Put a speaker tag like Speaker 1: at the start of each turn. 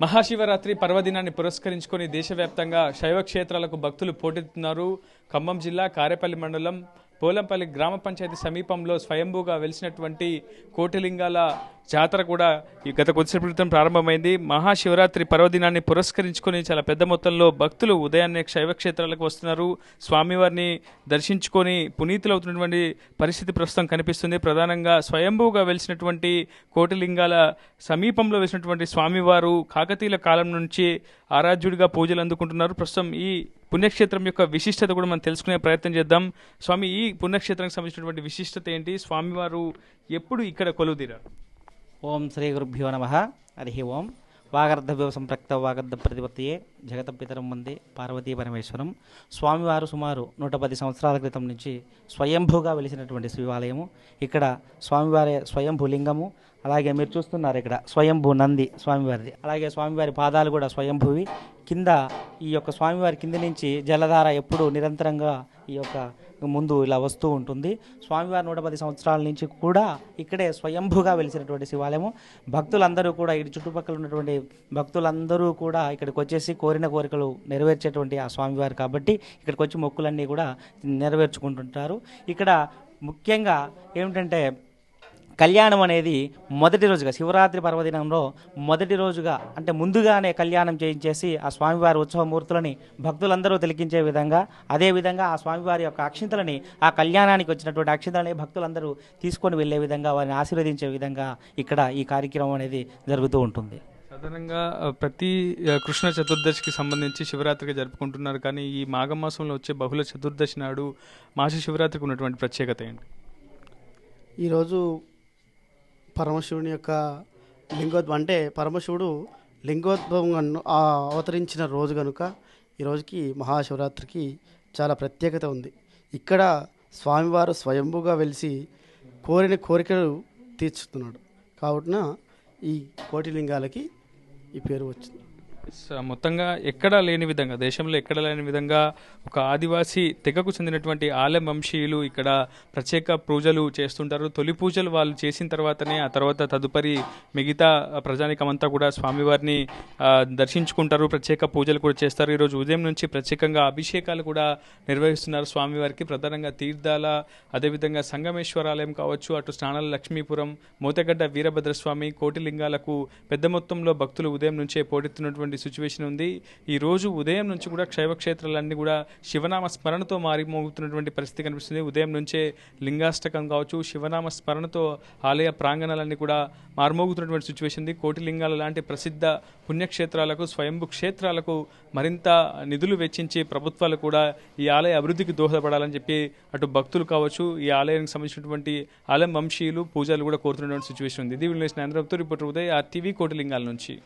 Speaker 1: మహాశివరాత్రి పర్వదినాన్ని పురస్కరించుకొని దేశవ్యాప్తంగా శైవ క్షేత్రాలకు భక్తులు పోటెత్తున్నారు ఖమ్మం జిల్లా కారేపల్లి మండలం పోలంపల్లి గ్రామ పంచాయతీ సమీపంలో స్వయంభూగా వెలిసినటువంటి కోటిలింగాల జాతర కూడా ఈ గత కొద్దిసేపు క్రితం ప్రారంభమైంది. మహాశివరాత్రి పర్వదినాన్ని పురస్కరించుకొని చాలా పెద్ద మొత్తంలో భక్తులు ఉదయాన్నే శైవక్షేత్రాలకు వస్తున్నారు. స్వామివారిని దర్శించుకొని పునీతులవుతున్నటువంటి పరిస్థితి ప్రస్తుతం కనిపిస్తుంది. ప్రధానంగా స్వయంభూగా వెలిసినటువంటి కోటిలింగాల సమీపంలో వెలిసినటువంటి స్వామివారు కాకతీయుల కాలం నుంచి ఆరాధ్యుడిగా పూజలు అందుకుంటున్నారు. ప్రస్తుతం ఈ పుణ్యక్షేత్రం యొక్క విశిష్టత కూడా మనం తెలుసుకునే ప్రయత్నం చేద్దాం. స్వామి ఈ పుణ్యక్షేత్రానికి సంబంధించినటువంటి విశిష్టత ఏంటి? స్వామివారు ఎప్పుడు ఇక్కడ కొలువుదీరారు?
Speaker 2: ఓం శ్రీ గురుభ్యో నమ. హరి ఓం. వాగర్ధవ్యవ సంప్రక్త వాగర్ధ ప్రతిపత్తియే జగత పితరం మంది పార్వతీ పరమేశ్వరం. స్వామివారు సుమారు నూట పది సంవత్సరాల క్రితం నుంచి స్వయంభూగా వెలిసినటువంటి శివాలయము. ఇక్కడ స్వామివారి స్వయంభూ లింగము అలాగే మీరు చూస్తున్నారు ఇక్కడ స్వయంభూ నంది స్వామివారిది. అలాగే స్వామివారి పాదాలు కూడా స్వయంభూవి. కింద ఈ యొక్క స్వామివారి కింద నుంచి జలధార ఎప్పుడూ నిరంతరంగా ఈ యొక్క ముందు ఇలా వస్తూ ఉంటుంది. స్వామివారి నూట పది సంవత్సరాల నుంచి కూడా ఇక్కడే స్వయంభూగా వెలిసినటువంటి శివాలయము. భక్తులందరూ కూడా ఇటు చుట్టుపక్కల ఉన్నటువంటి భక్తులందరూ కూడా ఇక్కడికి వచ్చేసి కోరిన కోరికలు నెరవేర్చేటువంటి ఆ స్వామివారు కాబట్టి ఇక్కడికి వచ్చి మొక్కులన్నీ కూడా నెరవేర్చుకుంటుంటారు. ఇక్కడ ముఖ్యంగా ఏమిటంటే కళ్యాణం అనేది మొదటి రోజుగా శివరాత్రి పర్వదినంలో మొదటి రోజుగా అంటే ముందుగానే కళ్యాణం చేయించేసి ఆ స్వామివారి ఉత్సవమూర్తులని భక్తులందరూ తిలకించే విధంగా అదేవిధంగా ఆ స్వామివారి యొక్క అక్షింతలని ఆ కళ్యాణానికి వచ్చినటువంటి అక్షింతలని భక్తులందరూ తీసుకొని వెళ్ళే విధంగా వారిని ఆశీర్వదించే విధంగా ఇక్కడ ఈ కార్యక్రమం అనేది జరుగుతూ ఉంటుంది.
Speaker 1: సాధారణంగా ప్రతి కృష్ణ చతుర్దశికి సంబంధించి శివరాత్రిగా జరుపుకుంటున్నారు. కానీ ఈ మాఘమాసంలో వచ్చే బహుళ చతుర్దశి నాడు మాస శివరాత్రికి ఉన్నటువంటి ప్రత్యేకత ఏంటి?
Speaker 3: ఈరోజు పరమశివుని యొక్క లింగోద్భవం అంటే పరమశివుడు లింగోద్భవం అవతరించిన రోజు కనుక ఈ రోజుకి మహాశివరాత్రికి చాలా ప్రత్యేకత ఉంది. ఇక్కడ స్వామివారు స్వయంభుగా వెలిసి కోరిన కోరికలు తీర్చుతున్నాడు. కావున ఈ కోటిలింగాలకి ఈ పేరు వచ్చింది.
Speaker 1: మొత్తంగా ఎక్కడా లేని విధంగా దేశంలో ఎక్కడ లేని విధంగా ఒక ఆదివాసీ తెగకు చెందినటువంటి ఆలయం వంశీయులు ఇక్కడ ప్రత్యేక పూజలు చేస్తుంటారు. తొలి పూజలు వాళ్ళు చేసిన తర్వాతనే ఆ తర్వాత తదుపరి మిగతా ప్రజానికమంతా కూడా స్వామివారిని దర్శించుకుంటారు. ప్రత్యేక పూజలు కూడా చేస్తారు. ఈరోజు ఉదయం నుంచి ప్రత్యేకంగా అభిషేకాలు కూడా నిర్వహిస్తున్నారు స్వామివారికి. ప్రధానంగా తీర్థాల అదేవిధంగా సంగమేశ్వరాలయం కావచ్చు అటు స్నానాల లక్ష్మీపురం మోతగడ్డ వీరభద్రస్వామి కోటిలింగాలకు పెద్ద మొత్తంలో భక్తులు ఉదయం నుంచే పోటెత్తున్నటువంటి సిచ్యువేషన్ ఉంది. ఈ రోజు ఉదయం నుంచి కూడా శైవ క్షేత్రాలన్నీ కూడా శివనామ స్మరణతో మారిమోగుతున్నటువంటి పరిస్థితి కనిపిస్తుంది. ఉదయం నుంచే లింగాష్టకం కావచ్చు శివనామ స్మరణతో ఆలయ ప్రాంగణాలన్నీ కూడా మారుమోగుతున్నటువంటి సిచ్యువేషన్ ఉంది. కోటిలింగాల లాంటి ప్రసిద్ధ పుణ్యక్షేత్రాలకు స్వయంభు క్షేత్రాలకు మరింత నిధులు వెచ్చించి ప్రభుత్వాలు కూడా ఈ ఆలయ అభివృద్ధికి దోహదపడాలని చెప్పి అటు భక్తులు కావచ్చు ఈ ఆలయానికి సంబంధించినటువంటి ఆలయం వంశీయులు పూజలు కూడా కోరుతున్నటువంటి సిచ్యువేషన్ ఉంది. ఇది విలేసిన ఆంధ్రప్రదేశ్ రిపోర్టర్ ఉదయ్ ఆ టీవీ కోటిలింగాల నుంచి.